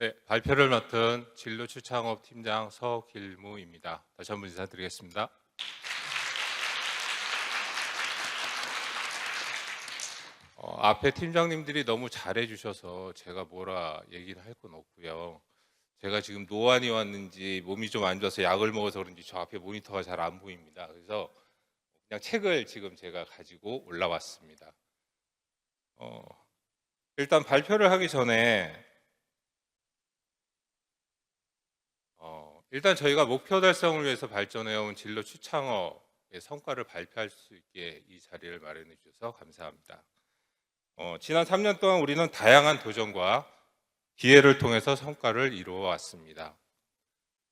네, 발표를 맡은 진로추창업 팀장 서길무입니다. 다시 한 번 인사드리겠습니다. 어, 앞에 팀장님들이 너무 잘해주셔서 제가 뭐라 얘기를 할 건 없고요. 제가 지금 노안이 왔는지 몸이 좀 안 좋아서 약을 먹어서 그런지 저 앞에 모니터가 잘 안 보입니다. 그래서 그냥 책을 지금 제가 가지고 올라왔습니다. 어, 일단 발표를 하기 전에 어, 일단 저희가 목표 달성을 위해서 발전해온 진로 추창업의 성과를 발표할 수 있게 이 자리를 마련해 주셔서 감사합니다. 어, 지난 3년 동안 우리는 다양한 도전과 기회를 통해서 성과를 이루어 왔습니다.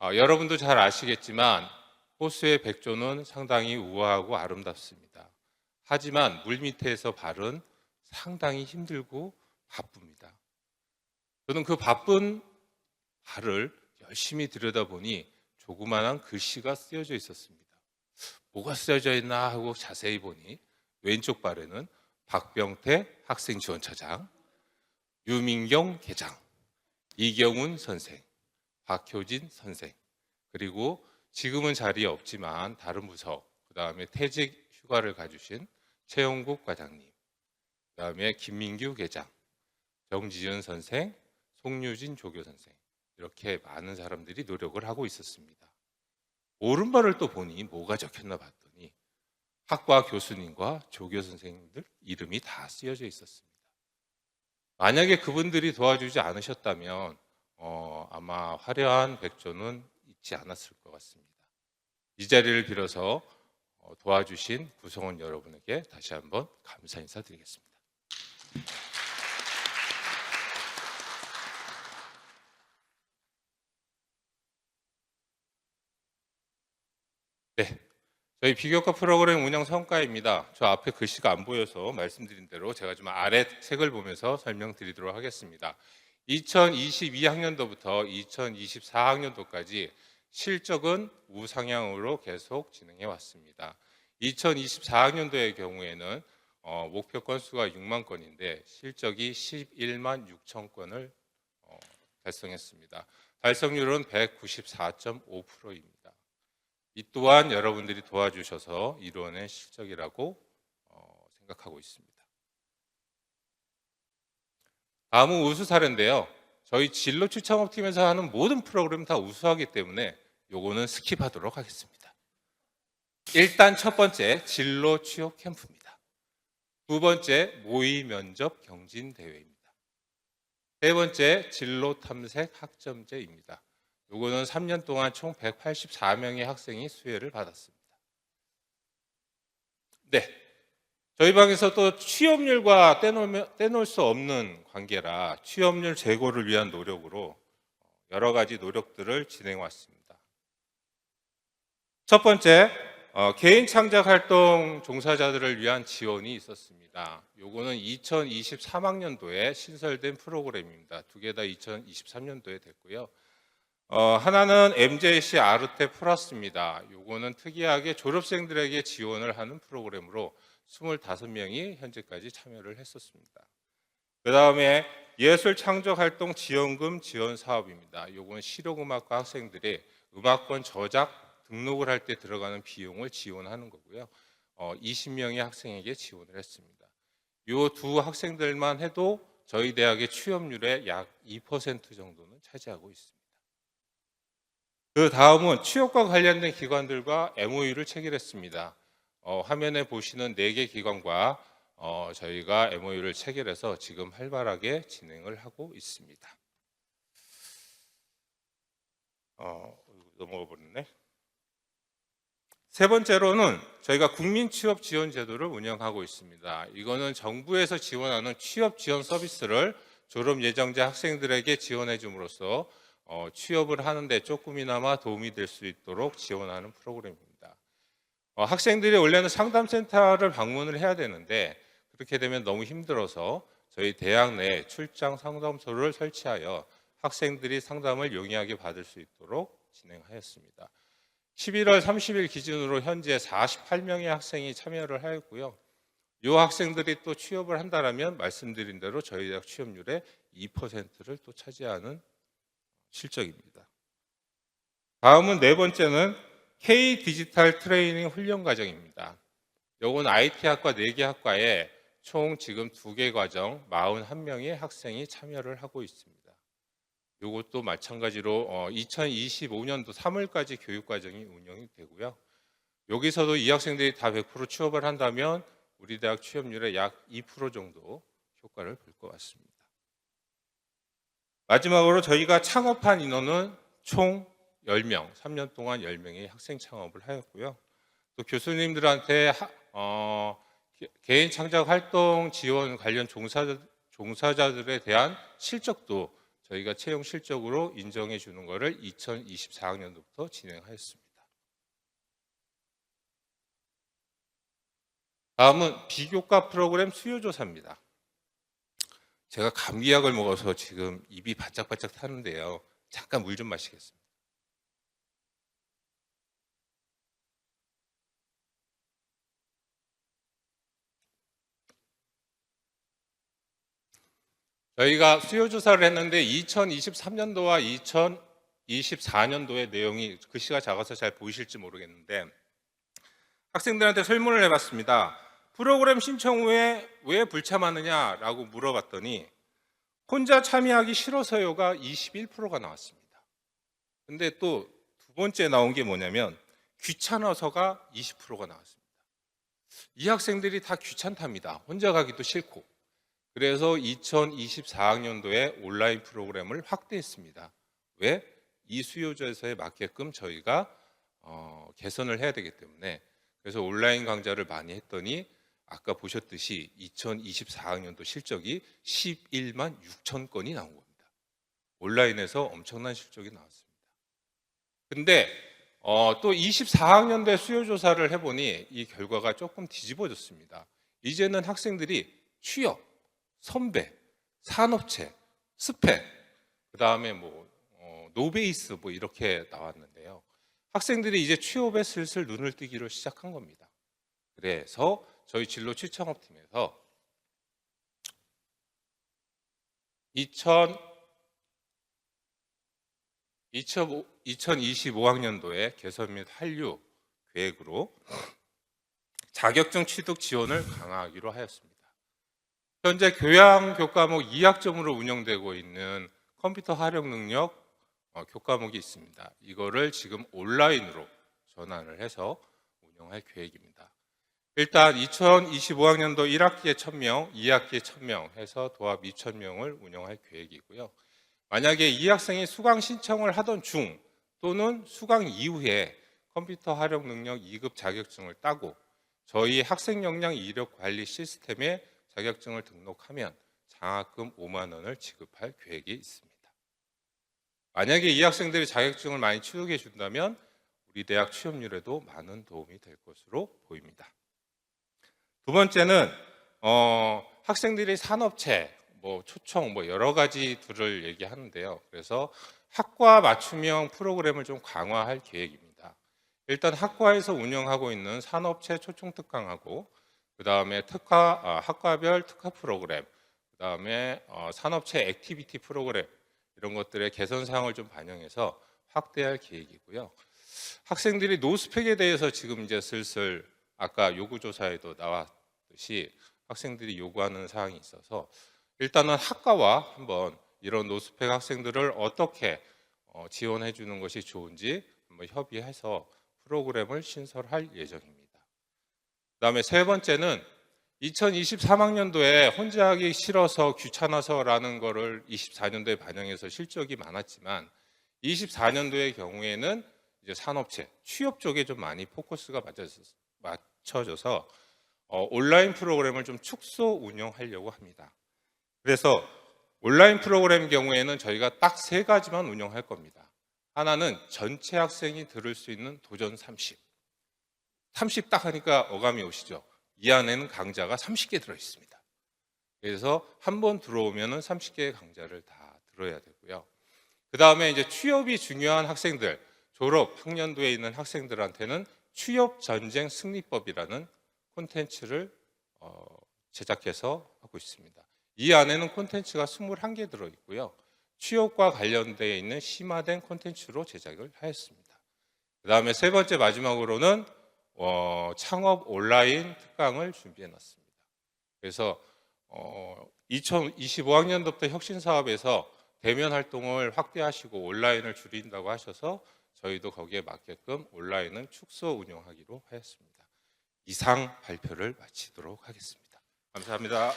어, 여러분도 잘 아시겠지만 호수의 백조는 상당히 우아하고 아름답습니다. 하지만 물 밑에서 발은 상당히 힘들고 바쁩니다. 저는 그 바쁜 발을 열심히 들여다보니 조그만한 글씨가 쓰여져 있었습니다. 뭐가 쓰여져 있나 하고 자세히 보니 왼쪽 발에는 박병태 학생지원처장, 유민경 계장, 이경훈 선생, 박효진 선생, 그리고 지금은 자리에 없지만 다른 부서, 그 다음에 퇴직 휴가를 가주신 최영국 과장님, 그 다음에 김민규 계장, 정지윤 선생, 송유진 조교 선생, 이렇게 많은 사람들이 노력을 하고 있었습니다. 오른발을 또 보니 뭐가 적혔나 봤더니 학과 교수님과 조교 선생님들 이름이 다 쓰여져 있었습니다. 만약에 그분들이 도와주지 않으셨다면 어, 아마 화려한 백조는 있지 않았을 것 같습니다. 이 자리를 빌어서 어, 도와주신 구성원 여러분에게 다시 한번 감사 인사드리겠습니다. 네. 저희 비교과 프로그램 운영 성과입니다. 저 앞에 글씨가 안 보여서 말씀드린 대로 제가 좀 아래 책을 보면서 설명드리도록 하겠습니다. 2022학년도부터 2024학년도까지 실적은 우상향으로 계속 진행해 왔습니다. 2024학년도의 경우에는 어, 목표 건수가 6만 건인데 실적이 11만 6천 건을 어, 달성했습니다. 달성률은 194.5%입니다. 이 또한 여러분들이 도와주셔서 이루어낸 실적이라고 어, 생각하고 있습니다. 다음은 우수 사례인데요. 저희 진로 추천업팀에서 하는 모든 프로그램 다 우수하기 때문에 요거는 스킵하도록 하겠습니다. 일단 첫 번째 진로 취업 캠프입니다. 두 번째 모의 면접 경진 대회입니다. 세 번째 진로 탐색 학점제입니다. 요거는 3년 동안 총 184명의 학생이 수혜를 받았습니다. 네. 저희 방에서 또 취업률과 떼놓으면, 떼놓을 수 없는 관계라 취업률 제고를 위한 노력으로 여러 가지 노력들을 진행해 왔습니다. 첫 번째, 어, 개인 창작 활동 종사자들을 위한 지원이 있었습니다. 요거는 2023학년도에 신설된 프로그램입니다. 두 개 다 2023년도에 됐고요. 어, 하나는 MJC 아르테 플러스입니다. 요거는 특이하게 졸업생들에게 지원을 하는 프로그램으로 25명이 현재까지 참여를 했었습니다. 그 다음에 예술 창작 활동 지원금 지원 사업입니다. 요건 실용음악과 학생들이 음악권 저작 등록을 할 때 들어가는 비용을 지원하는 거고요. 어, 20명의 학생에게 지원을 했습니다. 요 두 학생들만 해도 저희 대학의 취업률의 약 2% 정도는 차지하고 있습니다. 그 다음은 취업과 관련된 기관들과 MOU를 체결했습니다. 어, 화면에 보시는 네개 기관과 어, 저희가 MOU를 체결해서 지금 활발하게 진행을 하고 있습니다. 어, 넘어가 버렸네. 세 번째로는 저희가 국민 취업 지원 제도를 운영하고 있습니다. 이거는 정부에서 지원하는 취업 지원 서비스를 졸업 예정자 학생들에게 지원해 줌으로써 어, 취업을 하는데 조금이나마 도움이 될 수 있도록 지원하는 프로그램입니다. 어, 학생들이 원래는 상담센터를 방문을 해야 되는데 그렇게 되면 너무 힘들어서 저희 대학 내 출장 상담소를 설치하여 학생들이 상담을 용이하게 받을 수 있도록 진행하였습니다. 11월 30일 기준으로 현재 48명의 학생이 참여를 하였고요. 이 학생들이 또 취업을 한다면 말씀드린 대로 저희 대학 취업률의 2%를 또 차지하는 실적입니다. 다음은 네 번째는 K 디지털 트레이닝 훈련 과정입니다. 요건 IT 학과 4개 학과에 총 지금 2개 과정 41명의 학생이 참여를 하고 있습니다. 요것도 마찬가지로 2025년도 3월까지 교육 과정이 운영이 되고요. 여기서도 이 학생들이 다 100% 취업을 한다면 우리 대학 취업률의 약 2% 정도 효과를 볼 것 같습니다. 마지막으로 저희가 창업한 인원은 총 10명, 3년 동안 10명의 학생 창업을 하였고요. 또 교수님들한테 하- 어, 개- 개인 창작 활동 지원 관련 종사자, 종사자들에 대한 실적도 저희가 채용 실적으로 인정해 주는 것을 2024학년도부터 진행하였습니다. 다음은 비교과 프로그램 수요 조사입니다. 제가 감기약을 먹어서 지금 입이 바짝바짝 타는데요. 잠깐 물 좀 마시겠습니다. 저희가 수요 조사를 했는데 2023년도와 2024년도의 내용이 글씨가 작아서 잘 보이실지 모르겠는데 학생들한테 설문을 해봤습니다. 프로그램 신청 후에 왜 불참하느냐라고 물어봤더니 혼자 참여하기 싫어서요가 21%가 나왔습니다. 근데 또 두 번째 나온 게 뭐냐면 귀찮아서가 20%가 나왔습니다. 이 학생들이 다 귀찮답니다. 혼자 가기도 싫고. 그래서 2024학년도에 온라인 프로그램을 확대했습니다. 왜? 이 수요조사에 맞게끔 저희가 어, 개선을 해야 되기 때문에 그래서 온라인 강좌를 많이 했더니 아까 보셨듯이 2024학년도 실적이 11만 6천 건이 나온 겁니다. 온라인에서 엄청난 실적이 나왔습니다. 근데 어, 또 24학년도에 수요 조사를 해보니 이 결과가 조금 뒤집어졌습니다. 이제는 학생들이 취업, 선배, 산업체, 스펙, 그 다음에 뭐 어, 노베이스 뭐 이렇게 나왔는데요. 학생들이 이제 취업에 슬슬 눈을 뜨기로 시작한 겁니다. 그래서 저희 진로 취창업팀에서 2000 2025학년도에 개선 및 한류 계획으로 자격증 취득 지원을 강화하기로 하였습니다. 현재 교양 교과목 2학점으로 운영되고 있는 컴퓨터 활용 능력 어, 교과목이 있습니다. 이거를 지금 온라인으로 전환을 해서 운영할 계획입니다. 일단 2025학년도 1학기에 1000명, 2학기에 1000명 해서 도합 2000명을 운영할 계획이고요. 만약에 이 학생이 수강 신청을 하던 중 또는 수강 이후에 컴퓨터 활용 능력 2급 자격증을 따고 저희 학생 역량 이력 관리 시스템에 자격증을 등록하면 장학금 5만 원을 지급할 계획이 있습니다. 만약에 이 학생들이 자격증을 많이 취득해 준다면 우리 대학 취업률에도 많은 도움이 될 것으로 보입니다. 두 번째는 어, 학생들이 산업체, 뭐 초청, 뭐 여러 가지들을 얘기하는데요. 그래서 학과 맞춤형 프로그램을 좀 강화할 계획입니다. 일단 학과에서 운영하고 있는 산업체 초청 특강하고 그 다음에 특화 아, 학과별 특화 프로그램, 그 다음에 어, 산업체 액티비티 프로그램 이런 것들의 개선 사항을 좀 반영해서 확대할 계획이고요. 학생들이 노스펙에 대해서 지금 이제 슬슬 아까 요구 조사에도 나왔듯이 학생들이 요구하는 사항이 있어서 일단은 학과와 한번 이런 노스펙 학생들을 어떻게 어, 지원해 주는 것이 좋은지 한번 협의해서 프로그램을 신설할 예정입니다. 그다음에 세 번째는 2023학년도에 혼자 하기 싫어서 귀찮아서라는 거를 24년도에 반영해서 실적이 많았지만 24년도의 경우에는 이제 산업체, 취업 쪽에 좀 많이 포커스가 맞 춰져서 어, 온라인 프로그램을 좀 축소 운영하려고 합니다. 그래서 온라인 프로그램 경우에는 저희가 딱 세 가지만 운영할 겁니다. 하나는 전체 학생이 들을 수 있는 도전 30. 30 딱 하니까 어감이 오시죠. 이 안에는 강좌가 30개 들어 있습니다. 그래서 한 번 들어오면은 30개의 강좌를 다 들어야 되고요. 그 다음에 이제 취업이 중요한 학생들, 졸업 학년도에 있는 학생들한테는 취업 전쟁 승리법이라는 콘텐츠를 어, 제작해서 하고 있습니다. 이 안에는 콘텐츠가 21개 들어 있고요. 취업과 관련되어 있는 심화된 콘텐츠로 제작을 하였습니다. 그 다음에 세 번째 마지막으로는 어, 창업 온라인 특강을 준비해 놨습니다. 그래서 어, 2025학년도부터 혁신 사업에서 대면 활동을 확대하시고 온라인을 줄인다고 하셔서 저희도 거기에 맞게끔 온라인은 축소 운영하기로 하였습니다. 이상 발표를 마치도록 하겠습니다. 감사합니다.